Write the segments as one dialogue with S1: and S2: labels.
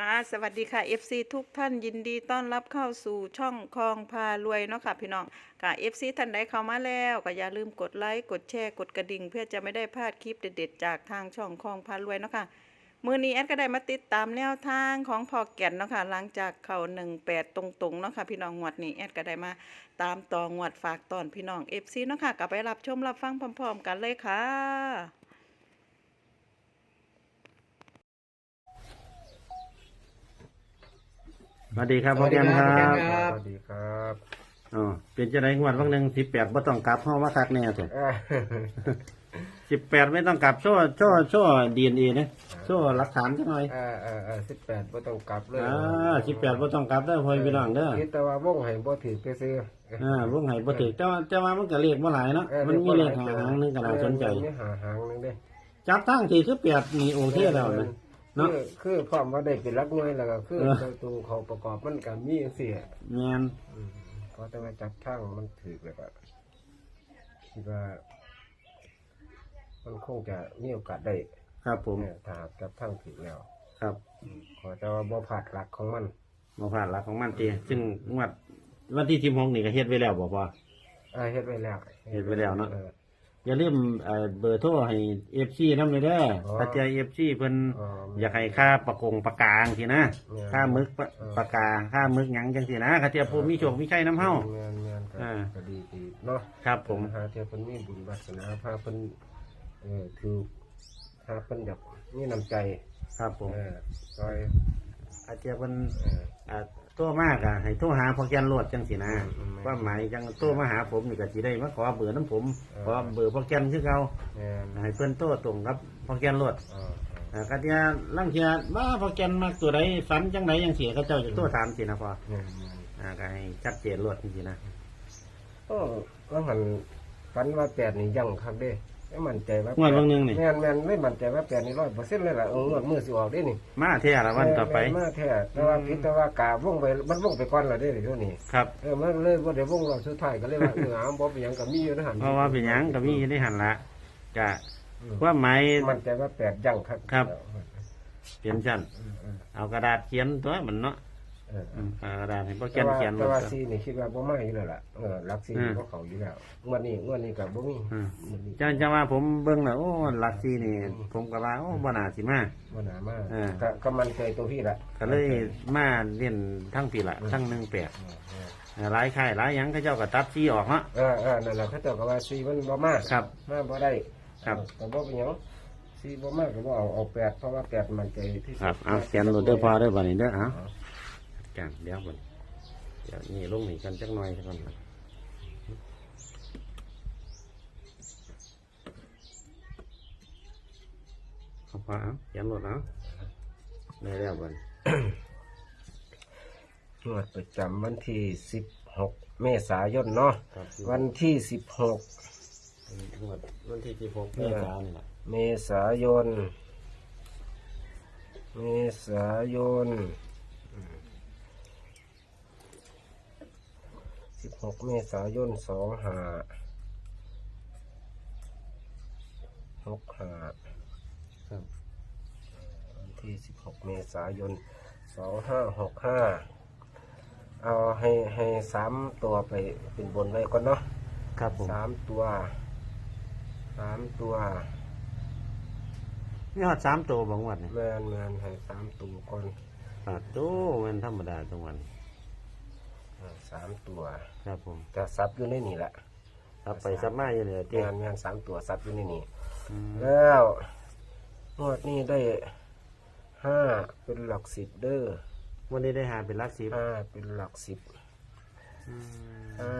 S1: ค่ะสวัสดีค่ะ FC ทุกท่านยินดีต้อนรับเข้าสู่ช่องคลองพารวยเนาะค่ะพี่น้องค่ะ FC ท่านใดเข้ามาแล้วก็อย่าลืมกดไลค์กดแชร์กดกระดิ่ง เพื่อจะไม่ได้พลาดคลิปเด็ดๆ จากทางช่องคลองพารวยเนาะค่ะมือนี้แอดก็ได้มาติดตามแนวทางของพอแก่นเนาะค่ะหลังจากเข้า18 ตรงๆเนาะค่ะพี่น้องงวดนี้แอดก็ได้มาตามต่องวดฝากตอนพี่น้อง FC เนาะค่ะกลับไปรับชมรับฟังพร้อม ๆ กันเลยค่ะ
S2: สวัสดีครับพ่อแกมครั
S3: สวัสดี
S2: บ
S3: ครับ
S4: สวัสดีครับ
S2: อ๋อเป็นจะได้งวดวันหนึ่งสิบแปดไม่ต้องกลับเพราะว่าคักแน่เถอะ
S4: อ่า
S2: สิบแปดไม่ต้องกลับโช่วช่วช่วดีเอ็นเอนะช่วหลักฐานจังหน่อย
S4: อ่าอ่าอ่าสิบแปดบ่ต้องกลับเลย
S2: อ่าสิบแปดไม่ต้องกลับเด้อพ่อพี่น้องเด้อ
S4: คิดแต่ว่าวงให้บ่ถือไปซื้อ
S2: อ่าวงไห้บ่ถึกแต่ว่าแต่ว่ามันก็เลขบ่หลายเนาะ
S4: ออ
S2: มันมีเลขหาหางหนึงก็น่าสนใจ
S4: มีหาหางหนึงเด้
S2: จับตั้งที่คือแปดนี่โอเคแล้วนะ เนาะ
S4: คือคือพร้อมว่าได้เป็นรักหน่วยแล้วก็คือ
S2: เออ
S4: ตัวตัวเขาประกอบมันก็มีจังซี่อะ
S2: แม่น
S4: อืมเพราะแต่ว่าจับทางมันถือแล้วก็คิดว่า มันคงจะมีโอกาสได้
S2: ครับผม
S4: เนี่ยถ้าจับทางถือแล้ว
S2: ครับ
S4: อืมขอแต่ว่าบ่ผาดหลักของมัน
S2: บ่พลาดหลักของมันติซึ่งงวดวันที่16นี่ก็เฮ็ดไว้แล้วบ่พ่อ
S4: อ่าเฮ็ดไว้แล้ว
S2: เฮ็ดไว้แล้วเนอะ
S4: ออ
S2: อย่าลืมเอ่อเบอร์โทรให้ FC นำเลยเด้อ
S4: อ๋อ
S2: ถ้าเจอ FC เพิ่น
S4: อ๋อ
S2: อยากให้ค่าประกงประกาจังซี่นะ
S4: เนี่ย
S2: ค่ามึกปะ
S4: เออ
S2: ปากกาค่ามึกหยังจังซี่นะเขาเทียบผู้มีโชคมีชัยน้ำเฮา
S4: เงินเงินก็
S2: อ่า
S4: ก็ดีดีเนาะ
S2: ครับผม
S4: หาเทียเพิ่นมีบุญวาสนาพาเพิ่นเออคือหาเพิ่นอยากมีน้ำใจ
S2: ครับผม
S4: เออซอย
S2: อาเจียบมัน
S4: เออ
S2: อ่า โทรมากอะให้โทรหาพอแกนโลดจังสินะ
S4: อืม
S2: ว่าหมายจังโทรมาหาผมนี่ก็สิได้มาขอเบอร์น้ำผม
S4: เออ
S2: ขอเบอร์พอแกนคือเก่า
S4: แม่น
S2: ให้เพิ่นโทรตรงครับพอแกนโลด
S4: เออเออ
S2: อ่ากะเทียลังเทียว่าพอแกนมักตัวใดฝันจังไดจังซี่เขาเจ้าจะโทรถามสินะพอ
S4: แม่นแม่น
S2: อ่าก็ให้ชัดเจนโลดจังซี่นะ
S4: โอ้ก็หันฝันว่าแปดนี่ยังครับเด้ ไม่มั่นใจว่าง
S2: วดเบางหนึงนี่
S4: แม่นแม่นไม่มั่นใจว่าแปดนี่ร้อยเปอร์เซ็นต์เลยล่ะเอองวดมือสิออกเด้นี่
S2: มาเท่าละวันต่อไป
S4: แม่นมาแท้แต่ว่าคิดแต่ว่ากาว่องไปมันว่องไปก่อนและเด้เดี๋ยวนี้
S2: ครับ
S4: เออมันเลยว่าเดี๋ยววงเราสุดท้ายก็เลยว่าเออเอาบ่เป็นหยังก็มีอยู่นะหัน
S2: เพราะว่าเป็นหยังก็มีได้หันละกะ
S4: อืม
S2: ว่าหมาย
S4: มันใจว่าแปดยังครับ
S2: ครับเขียนชั้น
S4: เออเออ
S2: เอากระดาษเขียนตัวมันเนาะ
S4: เออ
S2: อืมเอากระดาษให้พวกแก
S4: แต่
S2: น
S4: ว่า
S2: เขียน
S4: แต่
S2: ลง
S4: ว่า
S2: ก่อน
S4: ซีนี่คิดว่าบ่มาอยู่แล้วล่ะเออหลักซี
S2: อืม
S4: ก็เขาอยู่แล้วงวดนี้งวดนี้ก็บ่มี
S2: อืม
S4: งวดนี้
S2: จังจังว่าผมเบิ่งแล้วโอ้หลักซีนี่ ผมก็ว่าโอ้บ่น่าสิมา
S4: บ่หนามาก
S2: เออ
S4: ก็ก็มันใจตัวพี่ละ
S2: ก็เลยมาเล่นทั้งปีละทั้งหนึ่งแปด
S4: เออ
S2: หลายค่ายหลายหยังเขาเจ้าก็ตัดซีออกเนาะ
S4: เออเออนั่นแหละเขาเจ้าก็ว่าซีมันบ่มา
S2: ครับ
S4: มาบ่ได้
S2: ครับ
S4: เออก็บ่เป็นหยังซีบ่มาก็บ่เอาเอาแปดเพราะว่าแปดมันใจที่สุด
S2: ครับเอาเขียนรถเด้อพอเด้อบัดนี้เด้อเอา จังเดี๋ยวบัดเดี๋ยวนี่ลงนี่กันจักหน่อยก่อนเอาพอเอาเขียนรถเอาได้แล้วบัดนี้
S4: งวดประจำวันที่16เมษายนเนาะ
S2: ครับ
S4: วันที่สิบหก
S2: งวดวันที่สิบหกเมษายนนี่แหละ
S4: เมษายน เมษายน สิบหกเมษายนสองหาหกหา
S2: ครับ
S4: วันที่สิบหกเมษายนสองห้าหกห้าเอาให้ให้สามตัวไปเป็นบนไว้ก่อนเนาะ
S2: ครับผม
S4: สามตัวสามตัว
S2: นี่ฮอดสามตัวบางวันนี่
S4: แมนแมนให้สามตัวก่อน
S2: ปาดตัวมันธรรมดาตรงวัน
S4: อ่า สามตัว
S2: ครับผม
S4: แต่ซับอยู่ในนี่แหละ
S2: ครับไปสับมาอยู่เลย
S4: แม
S2: เตี้ย
S4: นแมนสามตัวซับอยู่ในนี่
S2: อืม
S4: แล้วงวดนี้ได้ห้าเป็นหลักสิบเด้อ
S2: วันนี้ได้หาเป็นลักสิบ
S4: ห้าเป็นหลักสิบ
S2: อืม
S4: ห้า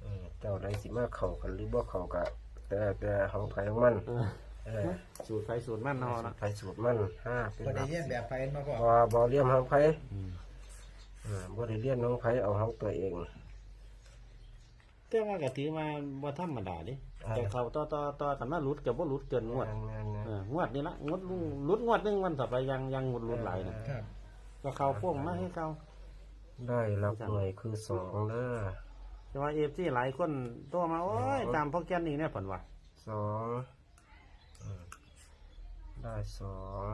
S4: เออเจ้าใดสิมาเข้ากันหรือบ่เข้ากันแต่แต่ของไผของมัน
S2: เออ
S4: เออ
S2: สูตรไฟสูตรมันเนอนะ
S4: ไผสูตรมันห้าเป็น
S3: บ่
S4: ห
S3: ได้
S4: ลัก
S3: เรียนแบบไฟมาก่อน
S4: บ่บ่เลี้ยมของไผ
S2: อืม
S4: อ่าบ่ได้เลี้ยนของไผเอาของตัวเอง
S2: แต่ว่าก็ถือมาบ่ธรรมดาดิ
S4: อ่า
S2: แต่เขาต่อต่อต่อกันมาหลุดกับบ่หลุดเกินงวด
S4: แม่นๆ
S2: เอองวดนี่ละงวดหลุดงวดหนึงวันต่อไปยังยังหลุดหลุดหลายนะครับ ก็เขาพ่วงมาให้เขา
S4: ๆได้รับหน่วยคือสองเด้อ
S2: แต่ว่าเอฟซีหลายคนโตัวมาโอ้ยตามพวกแกนนี่เนี่ยผลว่า
S4: สองอืมได้สอง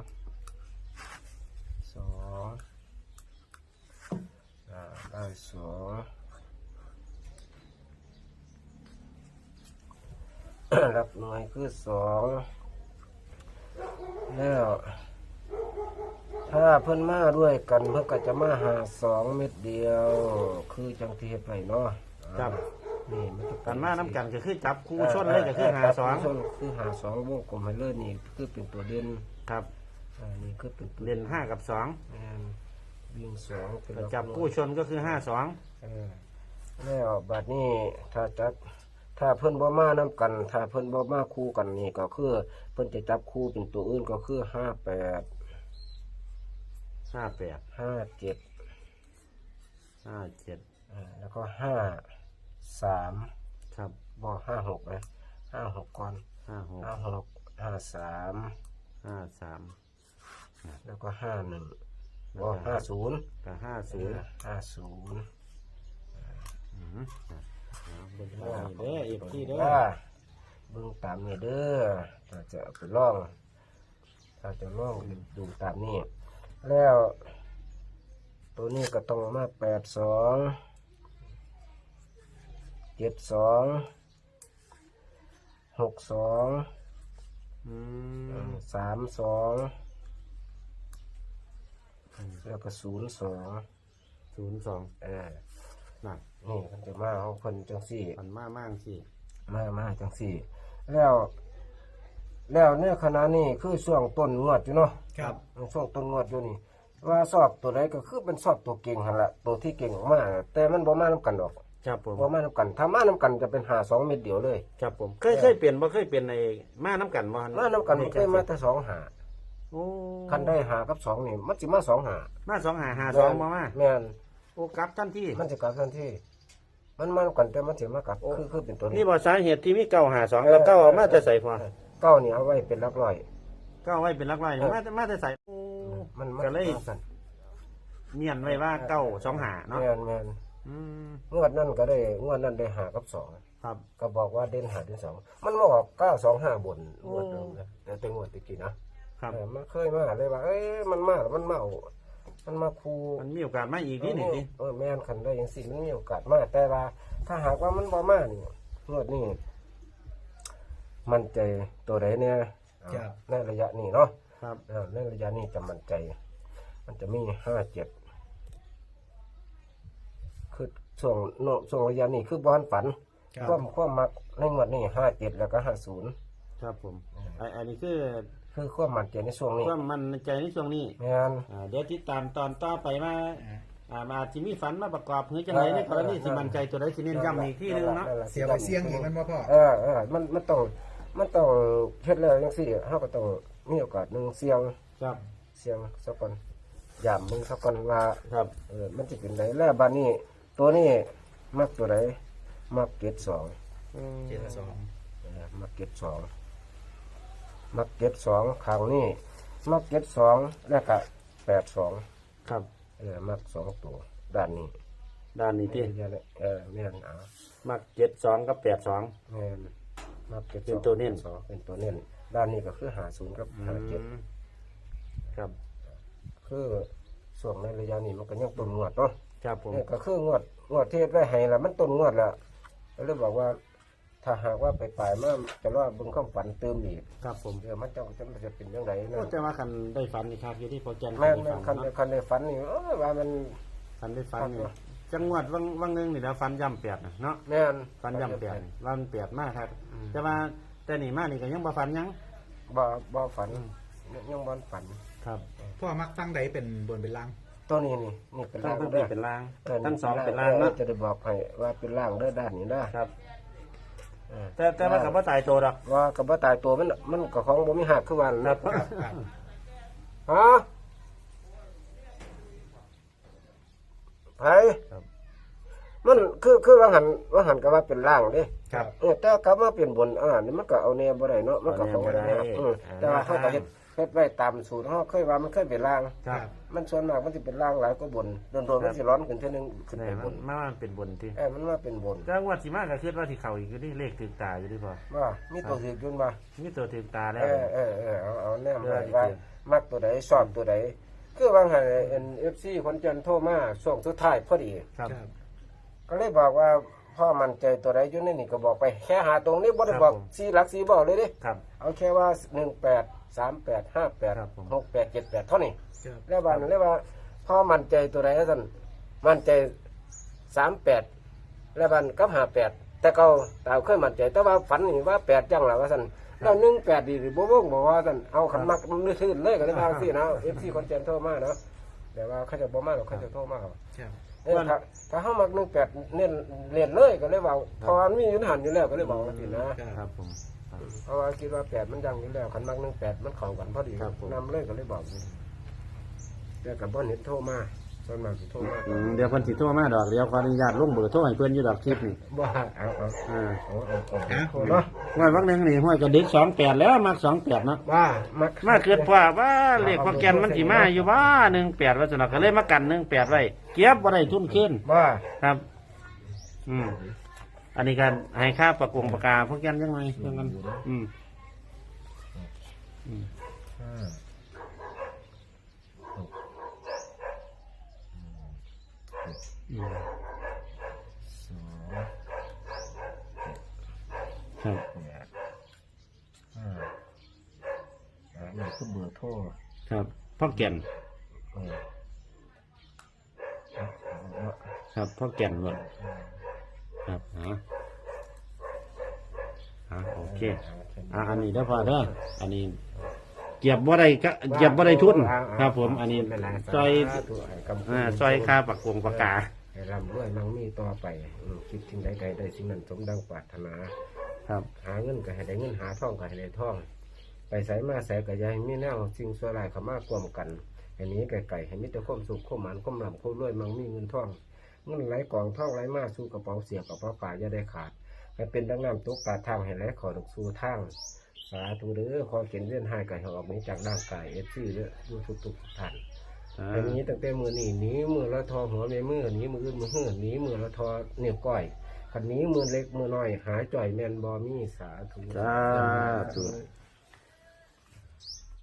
S4: สอง รับหน่วยคือสองแล้วถ้าเพิ่นมาด้วยกันเพิ่นก็จะมาหาสองเม็ดเดียว คือจังที่เฮ็ดไปเนาะ
S2: ครับ
S4: นี่มันจะเป็
S2: กันมาน้ำกันก็คือจับคู่ชนเลยก็คือหาสอง
S4: คู่ชนคือหาสองวงกลมให้เลยนี่คือเป็นตัวเด่น
S2: ครับ
S4: อ่านี่คือเป็นตัว
S2: เล่นห้ากับสอง
S4: แม่น วิ่งสองเป็น
S2: ก็
S4: หลัก
S2: จับ
S4: หน่วย
S2: คู่ชนก็คือห้าสอง
S4: เออแล้วบัดนี้ถ้าจับถ้าเพิ่นบ่มานํกัน ถ้าเพิ่นบ่มาคู่กันนี่ก็คือ เพิ่นจะจับคู่เป็นตัวอื่นก็คือห้าแปด
S2: ห้าแปด
S4: ห้าเจ็ด
S2: ห้าเจ็ด
S4: อ่าแล้วก็ห้าสาม
S2: ครับ
S4: บ่ห้าหกเลยห้าหกก่อน
S2: ห้าหก
S4: ห้าหกห้าสาม
S2: ห้าสาม
S4: แล้วก็ห้าหนึ่ง บ่ห้าศูนย์
S2: กับห้าศูนย์
S4: ห้าศูนย์
S2: อืมอะเอาเบิ่งตามนี่เด้อเอฟซีเด้อ
S4: ว่าเบิ่งตามนี่เด้อถ้าจะเอาไปลองถ้าจะลองดูตามนี้แล้ว ตัวนี้ก็ต้องมาแปดสองเจ็ดสองหกสอง
S2: อืม
S4: สามสอง แล้วก็ศูนย์สอง
S2: ศูนย์สอง
S4: เออ
S2: นั่น
S4: นี่มันจะมาของคนจังสี่
S2: มันมากมากสิ
S4: มามาจังสี่ แล้ว แล้วเนี่ยขณะนี้คือช่วงต้นงวดอยู่เนาะ
S3: ครับ
S4: ช่วงต้นงวดอยู่นี่ ว่าสอบตัวใดก็คือเป็นสอบตัวเก่งหันละตัวที่เก่งออกมาแต่มันบ่มานํกันดอก
S2: ครับผม
S4: บ่มานํกันถ้ามานํกันจะเป็นหาสองเม็ดเดียวเลย
S2: ครับผม เคยเคยเปลี่ยนบ่เคยเปลี่ยนในมาน้ำกันบ่
S4: มานํกันมันเคยมาแต่สองหา
S2: โอ้
S4: คันได้หากับสองนี่มันสิมาสองหา
S2: มาสองหาหาสองมามา
S4: แม่น
S2: โอ้กลับทันที
S4: มันจะกลับทันทีมันมานํกันแต่มันสิมากลับคือคือเป็นตัว
S2: นี่
S4: นี้
S2: บ่สาเหตุที่มีเก้าหาสองแล้วเก้าเอามาแต่ใส่พอ
S4: เก้านี่เอาไว้เป็นหลักร้อย
S2: เก้าไว้เป็นหลักร้อยมาแต่มาแต่ใส่โอ้
S4: มันมัน
S2: ก็เลย
S4: มากัน
S2: เมียนไว้ว่าเก้าสองหาเนาะ
S4: แม่นแม่น
S2: อืม
S4: งวดนั้นก็ได้งวดนั้นได้หากับสอง
S2: ครับ
S4: ก็บอกว่าเด่นหาเด่นสองมันมาออกเก้าสองห้าบนงวดนึงนะแต่งวดตะกี้นะ ครับ เออมันเคยมาเลยว่าเอ้ยมันมาแล้วมันมาเอามันมาคู
S2: มันมีโอกาสมาอีกนิดหนึ่งดิ
S4: เออแม่นคันได้ยังสิมันมีโอกาสมาแต่ว่า ถ้าหากว่ามันบ่มานี่งวดนี้มันใจตัวใดเนี่ย
S3: ครับ
S4: ในระยะนี้เนาะ
S2: ครับ
S4: เออในระยะนี้จะมั่นใจ มันจะมีห้าเจ็ดคือช่วงโนช่วงระยะนี้คือบ้านฝัน
S3: ครับ
S4: ความความมักในงวดนี้ห้าเจ็ดแล้วก็ห้าศูนย์
S2: ครับผมไอ้อันนี้คือ
S4: คือความมั่นใจในช่วงนี้
S2: ความมันใจในช่วงนี้
S4: แม่น
S2: อ่าเดี๋ยวติดตามตอนต่อไปมาอ่ามาที่มีฝันมาประกอบเพื่อจังไรในกรณีสิมันใจตัวใดสิเน้นย้ำอีกที่นึงเนาะ
S3: เสียไปเสี่ยงอีกมันบ่พ่อ
S4: เออเออมันมันต้องมันต้องเฮ็ดแล้วจังซี่เฮาก็ต้องมีโอกาสหนึงเสี่ยง
S2: ครับ
S4: เสี่ยงสักก่อนย่ำมึงสักก่อนว่า
S2: ครับ
S4: เออมันจะเป็นไดแล้วบัดนี้ ตัวนี้มักตัวใดมักเกตสอง
S3: เจ็ดสอง
S4: เออมักเกตสอง มักเกตสองข้างนี้มักเกตสองแล้วก็แปดสอง
S2: ครับ
S4: เออมักสองตัวด้านนี้
S2: ด้านนี้ที่
S4: เออแม่นอ่า
S2: มักเจ็ดสองกับแปดสอง
S4: แม่นมักเกต
S2: เป็นตัวเน้น
S4: สองเป็นตัวเน้นด้านนี้ก็คือหาศูนย์กับหาเจ็ด
S2: ครับ
S4: คือส่วนในระยะนี้มันก็ยังต้นงวดเนาะ
S2: ครับผม
S4: นี่ก็คืองวดงวดที่เฮ็ดไว้ให้ละมันต้นงวดละก็เลยบอกว่า ถ้าหากว่าไปปลายมาจะรอดเบึงข้ามฝันเติมอีก
S2: ครับผม
S4: เดี๋ยวมันจะจะมันจะเป็นยังไงนะ
S2: ก็จะว่าคันได้ฝันนี่ครับอยู่ที่พอจันทร์
S4: แม่น
S2: ได้
S4: แม่น
S2: ฝั
S4: คั
S2: น
S4: น
S2: เนาะ
S4: คันในฝันนี่เอ้ยว่ามัน
S2: คันได้ฝันนี่
S4: ครับ
S2: จังหวัดวังวังหนึงนี่แล้วฝันย่ำแปดน่ะเนาะ
S4: แม่น
S2: ฝันย่ำแปดนี่วันแปดมากครับแต่ว่าแต่นี่มานี่ก็ยังบ่ฝันหยัง
S4: บ่บ่ฝันยังบ่ฝัน
S2: ครับ
S3: พ่อมักตั้งใดเป็นบนเป็นล่าง
S4: ตัวนี้นี่นี่เป็น
S2: ทั้
S4: ล่างง
S2: ทั้ง
S4: เด้
S2: ที่
S4: อ
S2: เป็นลาง
S4: ออ
S2: ทั้งสองเป็นลาง
S4: ออ
S2: เนาะ
S4: จะได้บอกให้ว่าเป็นล่างเด้อด้านนี้นะครับ เออ
S2: แต่แต่ว่ากับว่าตายตัวดอก
S4: ว่ากับว่าตายตัวมันมันก็ของบ่มีหักคือวัน
S2: ครั
S4: นะ
S2: บ
S3: ครับ
S4: ฮะไผ
S2: ครับ
S4: มันคือคือว่าหันว่าหันก็ว่าเป็นล่างเด้
S2: ครับ
S4: เออแต่กลับมาเปลี่ยนบนอ่านี่มันก็เอาแนวบ่ได้เนาะมันก็
S2: เอาแนวบ่ได้
S4: อืมแต่ว่า
S2: อ่า
S4: เขาก็เฮ็ด เฮ็ดไว้ตามสูตรเฮาเคยว่ามันเคยเป็นล่าง
S2: ครับ
S4: มันส่วนมากมันสิเป็นล่างหลายกว่าบนโดนๆมันสิร้อนขึ้นเทื่อนึงขึ้น
S2: นี่
S4: ไปบ
S2: มัน
S4: น
S2: มามันเป็นบนที่
S4: เออมันมาเป็นบน
S2: จังหวัดสิมาก็คิดว่าสิเข้าอีกอยู่ที่เลขถึงตาอยู่ที่พอ
S4: ว่ามีตัวสิจุนบ่
S2: มีตัวถึงตาแล้ว
S4: เออเออเออเอาเอาแนม
S2: เออ
S4: ไว้ว่า
S2: จริง
S4: มักตัวใดชอบตัวใดคือบางหันเอ็นเอฟซีคนจันทร์โทรมาช่วงสุดท้ายพอดี
S2: ครับ
S3: ครับ
S4: ก็เลยบอกว่า พ่อมั่นใจตัวใดอยู่ในนี่ก็บอกไปแค่หาตรงนี้บ่ได้บอก
S2: ครับผม
S4: สีหลักสีบอกเลยเดิ
S2: ครับ
S4: เอาแค่ว่าหนึ่งแปดสามแปดห้าแปด
S2: ครับผม
S4: หกแปดเจ็ดแปดเท่านี้
S3: ครับ
S4: แล้วบานเรียกว่าพ่อมั่นใจตัวใดท่านมั่นใจสามแปดแล้วบานกับห้าแปดแต่เก่าตาวเคยมั่นใจแต่ว่าฝันนี่ว่าแปดจังหล่ะว่าท่านแล้วหนึ่งแปดดีหรือบ่บ่งบอกว่าท่านเอาขันมักมันลื่นเลยก็เลยว่าสินะเอฟซีคนเจนโทรมาเนาะ แต่ว่าเขาจะบ่มาหรอกเขาจะโทรมาเอา
S3: ครับ
S4: เอ้ยถ้าถ้าเขามักหนึ่งแปดเน้นเรียนเลยก็เลยว่าเพอมันมีอยืนหันอยู่แล้วก็เลยบอกว่าสินะ
S2: ครับผมครับ
S4: เพราะว่าคิดว่าแปดมันยังอยู่แล้วขันมักหนึ่งแปดมันเข้ากันพอดี
S2: ครับผม
S4: นำเลยก็เลยบอกแต่กับบ่เน็ตโทรมา ส่วนมากสิโทรมา
S2: อืมเดี๋ยวเพิ่นสิโทรมาดอกเดี๋ยวขออนุญาตลงเบอร์โทรให้เพิ่นอยู่ดอกคลิปนี่
S4: บ่เอาเอา
S2: อ่า
S4: เอาเอาเอาโทรเนาะ
S2: ห้วยวักหนึงนี่ห้วยกระดึก28แล้วมัก28เนาะ
S4: ว่ามัก
S2: มาเกิดว่าว่าเลขพอแกนมันสิมาอยู่ว่า18ว่าซั่นน่ะก็เลยมากัน18ไว้เก็บบ่ได้ทุนขึ้น
S4: ว่า
S2: ครับ อืม อันนี้การให้ค่าประกงประกาพวกแกนยังไงเรื่องกัน อืมอืม
S4: ห้าหก
S2: อืม
S4: สอง
S2: ครับ
S4: แปดห้าอันนี้คือเบอร์โทร
S2: ครับพ่อแก่น
S4: เออเอาเอาเอา
S2: ครับพ่อแก่นหมดครับฮะฮะโอเค อ่าอันนี้ได้อพอเด้ออันนี้ เก็บบ่ได้ก็เก็บบ่ได้ทุนครับ ผม อันนี้ซอยอ่าซอยค่าประกงประกา
S4: ให้ร่ำรวยมั่งมีต่อไปอืมคิดสิ่งใดใดได้สิ่งนั้นสมดังปรารถนา
S2: ครับ
S4: หาเงินก็ให้ได้เงินหาทองก็ให้ได้ทอง ไปใส่มาใส่ก็อย่าให้มีแนวสิ่งชั่วร้ายเข้ามากวมกัน อันนี้ไก่ๆให้มีแต่ความสุขความหมานความร่ำความรวยมั่งมีเงินทองเงินไหลกองทองไหลมาสู่กระเป๋าเสียกระเป๋าป่าอย่าได้ขาดให้เป็นดังน้ำตกตาทางให้ไหลขอดอกสู่ทาง สาธุเด้อขอเขียนเวียนหายกับให้ออกนี้จากร่างกายเอฟซีเด้อดูทุกทุกๆท่าน
S2: อ่า
S4: อันนี้ตั้งแต่มือนี่หนีมือละทอหัวแม่มือหนีมืออื่นมือหื้อหนีมือละทอเนี่ยก้อยคันนี้มือเล็กมือน้อย หาจ่อยแมนบอมีสาธุ
S2: สาธุ